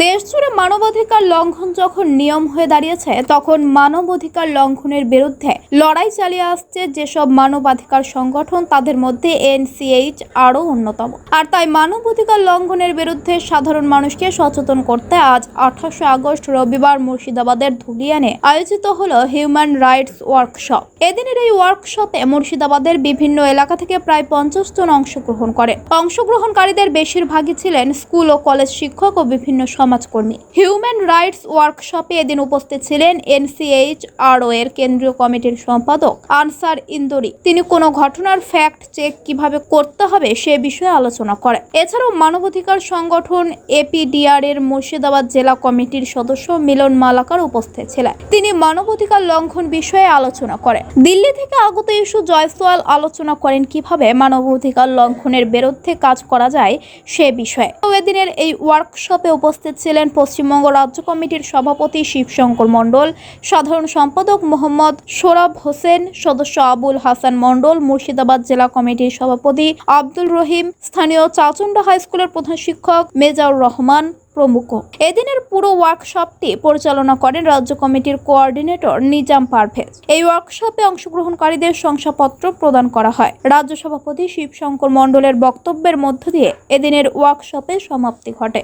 দেশ জুড়ে মানবাধিকার লঙ্ঘন যখন নিয়ম হয়ে দাঁড়িয়েছে, তখন মানবাধিকার লঙ্ঘনের বিরুদ্ধে লড়াই চালিয়ে আসছে যেসব মানবাধিকার সংগঠন, তাদের মধ্যে এনসিএইচ আরও অন্যতম। আর তাই মানবাধিকার লঙ্ঘনের বিরুদ্ধে সাধারণ মানুষকে সচেতন করতে আজ আঠাশে আগস্ট রবিবার মুর্শিদাবাদের ধুলিয়ানে আয়োজিত হলো হিউম্যান রাইটস ওয়ার্কশপ। এদিনের এই ওয়ার্কশপে মুর্শিদাবাদের বিভিন্ন এলাকা থেকে প্রায় পঞ্চাশ জন অংশগ্রহণ করেন অংশগ্রহণকারীদের বেশিরভাগই ছিলেন স্কুল ও কলেজ শিক্ষক ও বিভিন্ন সমাজকর্মী। হিউম্যান রাইটস ওয়ার্কশপে এদিন উপস্থিত ছিলেন এনসিএইচ এর কেন্দ্রীয় কমিটির সম্পাদক আনসার ইন্দুরি। তিনি কোনো ঘটনার ফ্যাক্ট চেক কীভাবে করতে হবে সে বিষয়ে আলোচনা করেন। এছাড়াও মানবাধিকার সংগঠন এপিডিআর এর মুর্শিদাবাদ জেলা কমিটির সদস্য মিলন মালাকার উপস্থিত ছিলেন। তিনি মানবাধিকার লঙ্ঘন বিষয়ে আলোচনা করেন। দিল্লি থেকে আগত ইস্যু জয়সওয়াল আলোচনা করেন কীভাবে মানবাধিকার লঙ্ঘনের বিরুদ্ধে কাজ করা যায় সে বিষয়ে। এদিনের এই ওয়ার্কশপে উপস্থিত ছিলেন পশ্চিমবঙ্গ রাজ্য কমিটির সভাপতি শিবশঙ্কর মণ্ডল, সাধারণ সম্পাদক মোহাম্মদ সোরাব হোসেন, সদস্য আবুল হাসান মণ্ডল, মুর্শিদাবাদ জেলা কমিটির সভাপতি আব্দুল রহিম, স্থানীয় চাচুন্ডা হাই স্কুলের প্রধান শিক্ষক মেজাউর রহমান প্রমুখ। এদিনের পুরো ওয়ার্কশপটি পরিচালনা করেন রাজ্য কমিটির কোঅর্ডিনেটর নিজাম পারভেজ। এই ওয়ার্কশপে অংশগ্রহণকারীদের শংসাপত্র প্রদান করা হয়। রাজ্য সভাপতি শিবশঙ্কর মণ্ডলের বক্তব্যের মধ্য দিয়ে এদিনের ওয়ার্কশপের সমাপ্তি ঘটে।